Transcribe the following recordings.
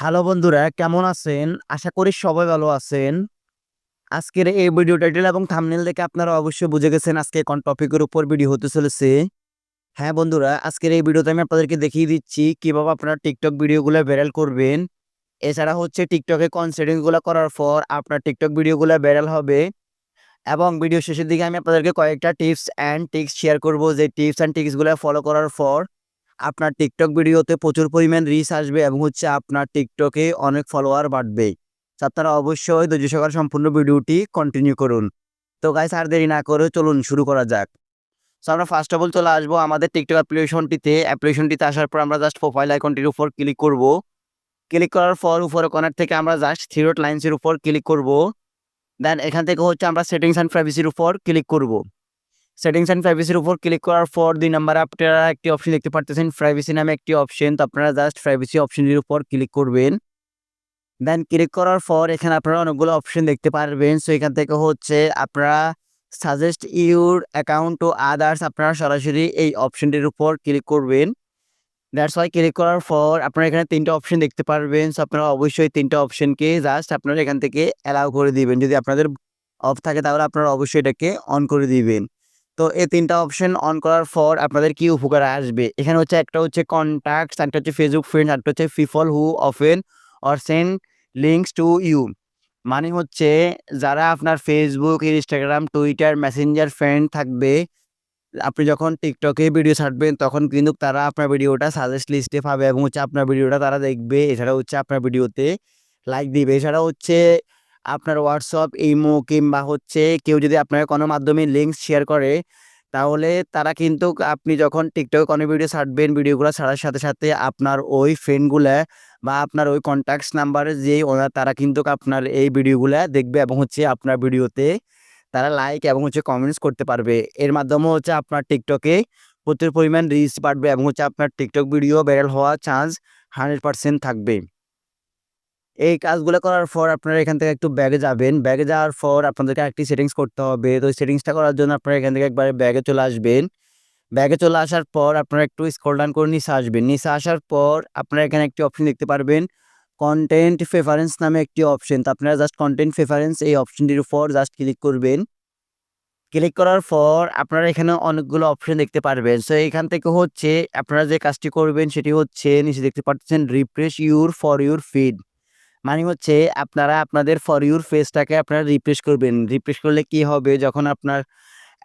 Hello বন্ধুরা, কেমন আছেন? আশা করি সবাই ভালো আছেন। আজকের এই ভিডিও টাইটেল এবং থামনেল দেখে আপনারা অবশ্যই বুঝে গেছেন আজকে কোন টপিকের উপর ভিডিও হতে চলেছে। হ্যাঁ বন্ধুরা, আজকের এই ভিডিওতে আমি আপনাদেরকে দেখিয়ে দিচ্ছি কীভাবে আপনারা টিকটক ভিডিওগুলো ভাইরাল করবেন। এছাড়া হচ্ছে টিকটকে কোন সেটিংসগুলো করার পর আপনার টিকটক ভিডিওগুলো ভাইরাল হবে। এবং ভিডিও শেষের দিকে আমি আপনাদেরকে কয়েকটা টিপস অ্যান্ড টিক্স শেয়ার করব। যে টিপস অ্যান্ড টিক্সগুলো ফলো করার পর আপনার টিকটক ভিডিওতে প্রচুর পরিমাণ রিচ আসবে এবং হচ্ছে আপনার টিকটকে অনেক ফলোয়ার বাড়বে। আপনারা অবশ্যই ধৈর্য সহকারে সম্পূর্ণ ভিডিওটি কন্টিনিউ করুন। তো গাইস আর দেরি না করে চলুন শুরু করা যাক। সো আমরা ফার্স্ট অফ অল চলে আসব আমাদের টিকটক অ্যাপ্লিকেশনটিতে অ্যাপ্লিকেশনটিতে আসার পর আমরা জাস্ট প্রোফাইল আইকনটির উপর ক্লিক করব। ক্লিক করার পর উপরে কর্নার থেকে আমরা জাস্ট থ্রিরোট লাইন্সের উপর ক্লিক করব। দেন এখান থেকে হচ্ছে আমরা সেটিংস অ্যান্ড প্রাইভেসির উপর ক্লিক করব। সেটিংস অ্যান্ড প্রাইভেসির উপর ক্লিক করার পর দুই নাম্বার আপনারা একটি অপশন দেখতে পারতেছেন। প্রাইভেসি নামে একটি অপশন তো আপনারা জাস্ট প্রাইভেসি অপশনটির উপর ক্লিক করবেন। দেন ক্লিক করার পর এখানে আপনারা অনেকগুলো অপশন দেখতে পারবেন। সো এখান থেকে হচ্ছে আপনারা suggest your account to others আপনারা সরাসরি এই অপশনটির উপর ক্লিক করবেন। দ্যাটস ওয়াই ক্লিক করার পর আপনারা এখানে তিনটা অপশন দেখতে পারবেন। সো আপনারা অবশ্যই তিনটা অপশনকে জাস্ট আপনারা এখান থেকে অ্যালাউ করে দিবেন। যদি আপনাদের অফ থাকে তাহলে আপনারা অবশ্যই এটাকে অন করে দিবেন। তো এই তিনটা অপশন অন করার পর আপনাদের কি উপকার আসবে? এখানে হচ্ছে একটা হচ্ছে কন্ট্যাক্টস একটা হচ্ছে ফেসবুক ফ্রেন্ডস একটা হচ্ছে people who often or send links to you মানে হচ্ছে যারা আপনার Facebook Instagram Twitter Messenger friend থাকবে, আপনি যখন টিকটকে ভিডিও ছাড়বেন, তখন কিন্তু তারা আপনার ভিডিওটা সাজেস্ট লিস্টে পাবে এবং হচ্ছে আপনার ভিডিওটা তারা দেখবে। এছাড়া হচ্ছে আপনার ভিডিওতে লাইক দিবে। এছাড়া হচ্ছে আপনার হোয়াটসঅ্যাপ ইমো কিংবা হচ্ছে কেউ যদি আপনার কোনো মাধ্যমে লিঙ্ক শেয়ার করে, তাহলে তারা কিন্তু আপনি যখন টিকটকে কোনো ভিডিও ছাড়বেন ভিডিওগুলো ছাড়ার সাথে সাথে আপনার ওই ফ্রেন্ডগুলো বা আপনার ওই কন্ট্যাক্টস নাম্বারে যে ওনার তারা কিন্তু আপনার এই ভিডিওগুলো দেখবে এবং হচ্ছে আপনার ভিডিওতে তারা লাইক এবং হচ্ছে কমেন্টস করতে পারবে। এর মাধ্যমে হচ্ছে আপনার টিকটকে প্রচুর পরিমাণ রিচ বাড়বে এবং হচ্ছে আপনার টিকটক ভিডিও ভাইরাল হওয়ার চান্স হান্ড্রেড পার্সেন্ট থাকবে। এই কাজগুলো করার পর আপনারা এখান থেকে একটু ব্যাগে যাবেন। ব্যাগে যাওয়ার পর আপনাদেরকে একটি সেটিংস করতে হবে। তো সেটিংসটা করার জন্য আপনারা এখান থেকে একবারে ব্যাগে চলে আসবেন। ব্যাগে চলে আসার পর আপনারা একটু স্ক্রল ডাউন করে নিচে আসবেন। নিচে আসার পর আপনারা এখানে একটি অপশন দেখতে পারবেন। কন্টেন্ট প্রেফারেন্স নামে একটি অপশন তো আপনারা জাস্ট কন্টেন্ট প্রেফারেন্স এই অপশনটির উপর জাস্ট ক্লিক করবেন। ক্লিক করার পর আপনারা এখানে অনেকগুলো অপশন দেখতে পারবেন। সো এখান থেকে হচ্ছে আপনারা যে কাজটি করবেন সেটি হচ্ছে নিচে দেখতে পাচ্ছেন refresh your for your feed মানে হচ্ছে আপনারা আপনাদের ফর ইউর ফেসটাকে আপনারা রিফ্রেশ করবেন। রিফ্রেশ করলে কি হবে? যখন আপনার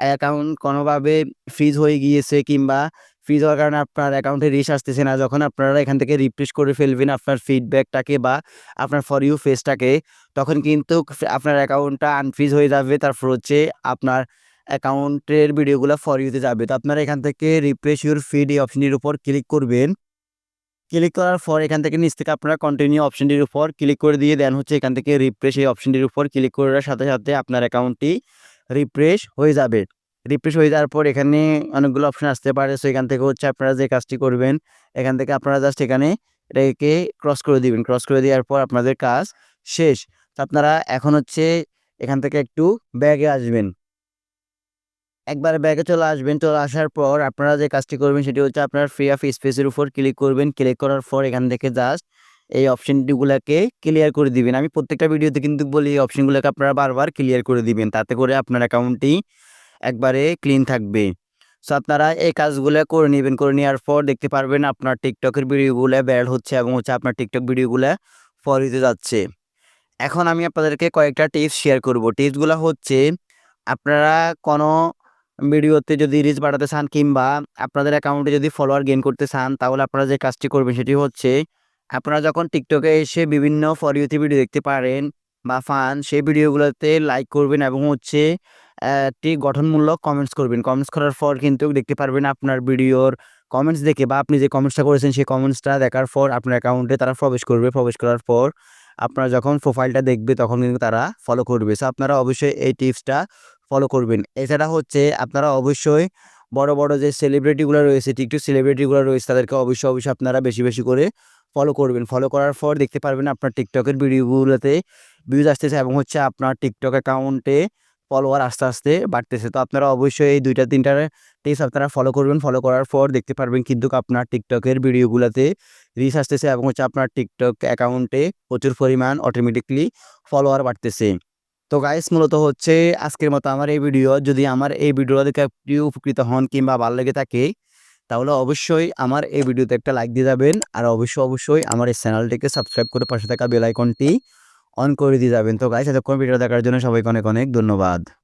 অ্যাকাউন্ট কোনোভাবে ফ্রিজ হয়ে গিয়েছে কিংবা ফ্রিজ হওয়ার কারণে আপনার অ্যাকাউন্টে রিচ আসতেছে না, যখন আপনারা এখান থেকে রিফ্রেশ করে ফেলবেন আপনার ফিডব্যাকটাকে বা আপনার ফর ইউ ফেসটাকে তখন কিন্তু আপনার অ্যাকাউন্টটা আনফ্রিজ হয়ে যাবে। তারপর হচ্ছে আপনার অ্যাকাউন্টের ভিডিওগুলো ফর ইউতে যাবে। তো আপনারা এখান থেকে রিফ্রেশ ইউর ফিড এই অপশনটির উপর ক্লিক করবেন। ক্লিক করার পর এখান থেকে নিচ থেকে আপনারা কন্টিনিউ অপশনটির উপর ক্লিক করে দিয়ে দেন হচ্ছে এখান থেকে রিফ্রেশ এই অপশনটির উপর ক্লিক করার সাথে সাথে আপনার অ্যাকাউন্টটি রিফ্রেশ হয়ে যাবে। রিফ্রেশ হয়ে যাওয়ার পর এখানে অনেকগুলো অপশন আসতে পারে। সো এখান থেকে হচ্ছে আপনারা যে কাজটি করবেন, এখান থেকে আপনারা জাস্ট এখানে এটাকে ক্রস করে দিবেন। ক্রস করে দেওয়ার পর আপনাদের কাজ শেষ। তো আপনারা এখন হচ্ছে এখান থেকে একটু ব্যাগে আসবেন। একবার ব্যাগে চলে আসবেন, চলে আসার পর আপনারা যে কাজটি করবেন সেটি হচ্ছে আপনার ফ্রি অফ স্পেসের উপর ক্লিক করবেন। ক্লিক করার পর এখান থেকে জাস্ট এই অপশনটিগুলোকে ক্লিয়ার করে দিবেন। আমি প্রত্যেকটা ভিডিওতে কিন্তু বলি এই অপশনগুলোকে আপনারা বারবার ক্লিয়ার করে দিবেন, তাতে করে আপনার অ্যাকাউন্টটি একবারে ক্লিন থাকবে। সো আপনারা এই কাজগুলো করে নেবেন, করে নেওয়ার পর দেখতে পারবেন আপনার টিকটকের ভিডিওগুলো ব্যাড হচ্ছে এবং হচ্ছে আপনার টিকটক ভিডিওগুলো ফর হতে যাচ্ছে। এখন আমি আপনাদেরকে কয়েকটা টিপস শেয়ার করব। টিপসগুলো হচ্ছে, আপনারা কোনো ভিডিওতে যদি রিচ বাড়াতে চান কিংবা আপনাদের অ্যাকাউন্টে যদি ফলোয়ার গেইন করতে চান, তাহলে আপনারা যে কাজটি করবেন সেটি হচ্ছে, আপনারা যখন টিকটকে এসে বিভিন্ন ফর ইউতে ভিডিও দেখতে পারেন বা ফান সেই ভিডিওগুলোতে লাইক করবেন এবং হচ্ছে একটি গঠনমূলক কমেন্টস করবেন। কমেন্টস করার পর কিন্তু দেখতে পারবেন আপনার ভিডিওর কমেন্টস দেখে বা আপনি যে কমেন্টসটা করেছেন, সেই কমেন্টসটা দেখার পর আপনার অ্যাকাউন্টে তারা প্রবেশ করবে। প্রবেশ করার পর আপনারা যখন প্রোফাইলটা দেখবে, তখন কিন্তু তারা ফলো করবে। সো আপনারা অবশ্যই এই টিপসটা ফলো করবেন। এছাড়া হচ্ছে আপনারা অবশ্যই বড় বড় যে সেলিব্রিটিগুলো রয়েছে টিকটক সেলিব্রিটিগুলো রয়েছে, তাদেরকে অবশ্যই অবশ্যই আপনারা বেশি বেশি করে ফলো করবেন। ফলো করার পর দেখতে পারবেন আপনার টিকটকের ভিডিওগুলোতে ভিউজ আসতেছে এবং হচ্ছে আপনার টিকটক অ্যাকাউন্টে ফলোয়ার আস্তে আস্তে বাড়তেছে। তো আপনারা অবশ্যই এই দুইটা, তিনটা টিপস আপনারা ফলো করবেন। ফলো করার পর দেখতে পারবেন কিন্তু আপনার টিকটকের ভিডিওগুলোতে রিচ আসতেছে এবং হচ্ছে আপনার টিকটক অ্যাকাউন্টে প্রচুর পরিমাণ অটোমেটিকলি ফলোয়ার বাড়তেছে। তো গাইস মূলত হচ্ছে আজকের মতো আমার এই ভিডিও যদি আমার এই ভিডিও দেখে আপনি উপকৃত হন কিংবা ভালো লেগে থাকে, তাহলে অবশ্যই আমার এই ভিডিওতে একটা লাইক দিয়ে যাবেন। আর অবশ্যই অবশ্যই আমার এই চ্যানেলটিকে সাবস্ক্রাইব করে পাশে থাকা বেল আইকনটি অন করে দিয়ে যাবেন। তো গাইস এতক্ষণ ভিডিও দেখার জন্য সবাইকে অনেক অনেক ধন্যবাদ।